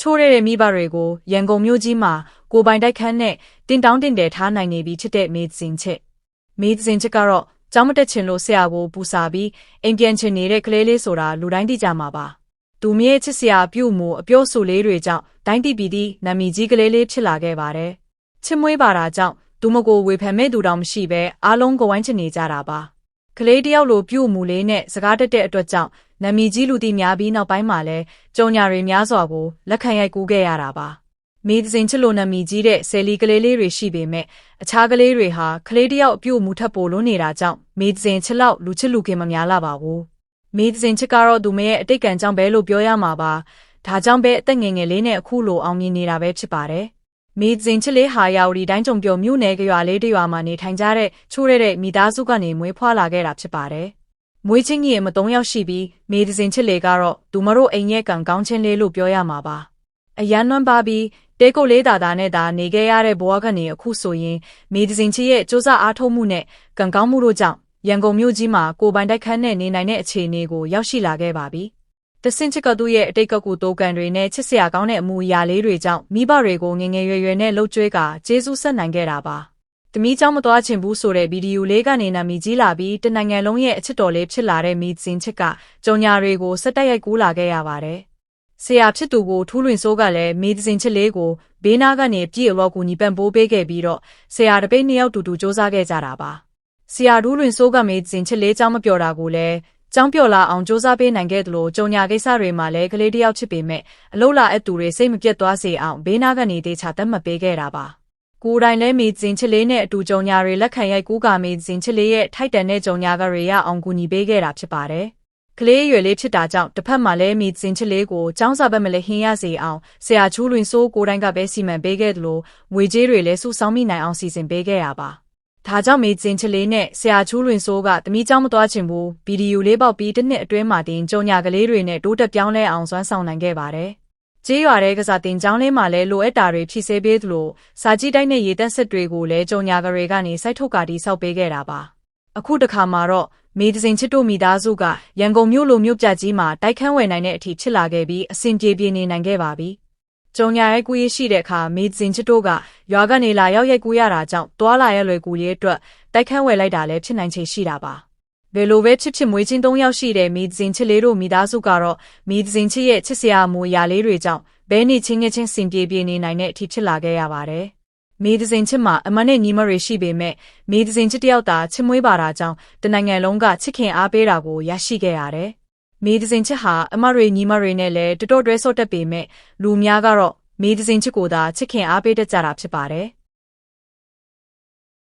ချိုးရတဲ့မိဘတွေကိုရန်ကုန်မြို့ကြီးမှာကိုပိုင်တိုက်ခန်းနဲ့တင်တောင်းတင်တယ်ထားနိုင်နေပြီချစ်တဲ့မေဇင်ချစ်မေဇင်ချစ်ကတော့ကျောင်းမတက်ချင်လို့ဆရာကိုပူစာပြီးအိမ်ပြန်ချင်နေတဲ့ကလေးလေးဆိုတာလူတိုင်းသိကြမှာပါသူမရဲ့ချစ်စရာပြုမှုအပြောဆိုလေးတွေကြောင့်တိုင်းတိပီတိနာမည်ကြီးကလေးလေးဖြစ်လာခဲ့ပါတယ်ချစ်မွေးပါတာကြောင့်သူမကိုဝေဖန်မဲ့သူတောင်မရှိပဲအားလုံးကဝိုင်းချင်နေကြတာပါ ကလေးတယောက်လိုပြုမှုလေးနဲ့စကားတက်တဲ့အတွက်ကြောင့်နာမည်ကြီးလူသိများပြီးနောက်ပိုင်းမှာလဲကြုံညာတွေများစွာကိုလက်ခံရိုက်ကူးခဲ့ရတာပါမိသစဉ်ချစ်လိုနာမည်ကြီးတဲ့ဆယ်လီကလေးလေးတွေရှိပေမဲ့အခြားကလေးတွေဟာကလေးတယောက်အပြုတ်မှုထပ်ပိုလွန်းနေတာကြောင့်မိသစဉ်ချစ်လောက်လူချစ်လူခင်မများလာပါဘူးမိသစဉ်ချစ်ကတော့သူမရဲ့အတိတ်ကံကြောင့်ပဲလို့ပြောရမှာပါဒါကြောင့်ပဲအသက်ငယ်ငယ်လေးနဲ့အခုလိုအောင်မြင်နေတာပဲဖြစ်ပါတယ် မိဇင်ချစ်လေးဟာယာဝတီတိုင်းကြုံပြောမြို့နယ်ကရွာလေးတရွာမှာနေထိုင်ကြတဲ့ချိုးရတဲ့မိသားစုကနေမွေးဖွားလာခဲ့တာဖြစ်ပါတယ်။မွေးချင်းကြီးရဲ့မသုံးယောက်ရှိပြီးမိဇင်ချစ်လေးကတော့သူမတို့အိမ်ရဲ့ကံကောင်းခြင်းလေးလို့ပြောရမှာပါ။အရန်နွမ်းပါပြီးတဲကုတ်လေးတာတာနဲ့သာနေခဲ့ရတဲ့ဘဝကနေအခုဆိုရင်မိဇင်ချစ်ရဲ့စူးစမ်းအားထုတ်မှုနဲ့ကံကောင်းမှုတို့ကြောင့်ရန်ကုန်မြို့ကြီးမှာကိုပိုင်တိုက်ခန်းနဲ့နေနိုင်တဲ့အခြေအနေကိုရောက်ရှိလာခဲ့ပါပြီ။ တဆင်ချစ်ကသူရဲ့အတိတ်ကကူတိုးကန်တွေနဲ့ချစ်စရာကောင်းတဲ့အမူအရာလေးတွေကြောင့်မိဘတွေကိုငငယ်ရွယ်ရွယ်နဲ့လှုပ်ကြွေးကာကျေးဇူးဆက်နိုင်ခဲ့တာပါ။တမီးကြောင့်မသွားချင်ဘူးဆိုတဲ့ဗီဒီယိုလေးကနေနာမည်ကြီးလာပြီးတနိုင်ငံလုံးရဲ့အချစ်တော်လေးဖြစ်လာတဲ့မီစင်ချစ်ကကြောင်ညာတွေကိုစက်တက်ရိုက်ကူးလာခဲ့ရပါတယ်။ဆရာဖြစ်သူကိုထူးလွင်ဆိုးကလည်းမီစင်ချစ်လေးကိုဘေးနားကနေပြည့်ရောကူညီပံ့ပိုးပေးခဲ့ပြီးတော့ဆရာတပိတ်နှစ်ယောက်တူတူစ조사ခဲ့ကြတာပါ။ဆရာဒူးလွင်ဆိုးကမေးစင်ချစ်လေးကြောင့်မပြောတာကိုလည်း ကျောင်းပြော်လာအောင်စူးစမ်းပေးနိုင်ခဲ့သလိုကြုံညာကိစ္စတွေမှာလည်းကလေးတယောက်ချစ်ပေမဲ့အလို့လာအပ်သူတွေစိတ်မပြတ်သွားစေအောင်ဘေးနားကနေတေချာတတ်မှတ်ပေးခဲ့တာပါကိုယ်တိုင်လည်းမိဇင်ချစ်လေးနဲ့အတူကြုံညာတွေလက်ခံရိုက်ကူးကမိဇင်ချစ်လေးရဲ့ထိုက်တန်တဲ့ကြုံညာကတွေရအောင်ကူညီပေးခဲ့တာဖြစ်ပါတယ်ကလေးရွယ်လေးဖြစ်တာကြောင့်တစ်ဖက်မှာလည်းမိဇင်ချစ်လေးကိုចောင်းစာဘက်မလဲဟင်းရစေအောင်ဆရာချူးလွင်စိုးကိုယ်တိုင်ကပဲစီမံပေးခဲ့သလိုငွေကြေးတွေလည်းစုဆောင်းမိနိုင်အောင်စီစဉ်ပေးခဲ့ရပါ ဒါကြောင့်မေကျင်ချလေးနဲ့ဆရာချူးလွင်စိုးကတမိเจ้าမသွားချင်ဘူးဗီဒီယိုလေးပေါက်ပြီးတစ်နှစ်အတွင်းမှာတင်ကြုံညာကလေးတွေနဲ့တိုးတက်ပြောင်းလဲအောင်စွမ်းဆောင်နိုင်ခဲ့ပါတယ်။ကြေးရွာတဲ့ကစားတင်ကျောင်းလေးမှာလည်းလိုအပ်တာတွေဖြည့်ဆည်းပေးသလိုစာကြည့်တိုက်နဲ့ရေတက်စစ်တွေကိုလည်းကြုံညာကလေးကနေစိုက်ထုတ်ကာတီဆောက်ပေးခဲ့တာပါ။အခုတခါမှာတော့မေဒစင်ချစ်တို့မိသားစုကရန်ကုန်မြို့လိုမြို့ပြကြီးမှာတိုက်ခန်းဝယ်နိုင်တဲ့အထိဖြစ်လာခဲ့ပြီးအဆင်ပြေပြေနေနိုင်ခဲ့ပါပြီ။ ကြုံညာရိုက်ကူးရရှိတဲ့အခါမေဇင်ချစ်တို့ကရွာကနေလာရောက်ရိုက်ကူးရတာကြောင့်တွာလာရလွယ်ကူရေးအတွက်တိုက်ခန်းဝယ်လိုက်တာလည်းဖြစ်နိုင်ချေရှိတာပါဘယ်လိုပဲချစ်ချစ်မွေးချင်း၃ယောက်ရှိတဲ့မိဇင်ချစ်လေးတို့မိသားစုကတော့မိဇင်ချစ်ရဲ့ချစ်စရာမူအရာလေးတွေကြောင့်ဘဲနေချင်းငချင်းစင်ပြေပြေနေနိုင်တဲ့အထိဖြစ်လာခဲ့ရပါတယ်မေဒဇင်ချစ်မှာအမနဲ့ညီမတွေရှိပေမဲ့မေဒဇင်ချစ်တယောက်သာချစ်မွေးပါတာကြောင့်တနိုင်ငံလုံးကချစ်ခင်အားပေးတာကိုရရှိခဲ့ရတယ် မေဒဇင်ချစ်ဟာအမတွေညီမတွေနဲ့လည်းတတော်တွဲဆော့တက်ပေမဲ့လူများကတော့မေဒဇင်ချစ်ကိုသာချစ်ခင်အားပေးတတ်ကြတာဖြစ်ပါတယ်။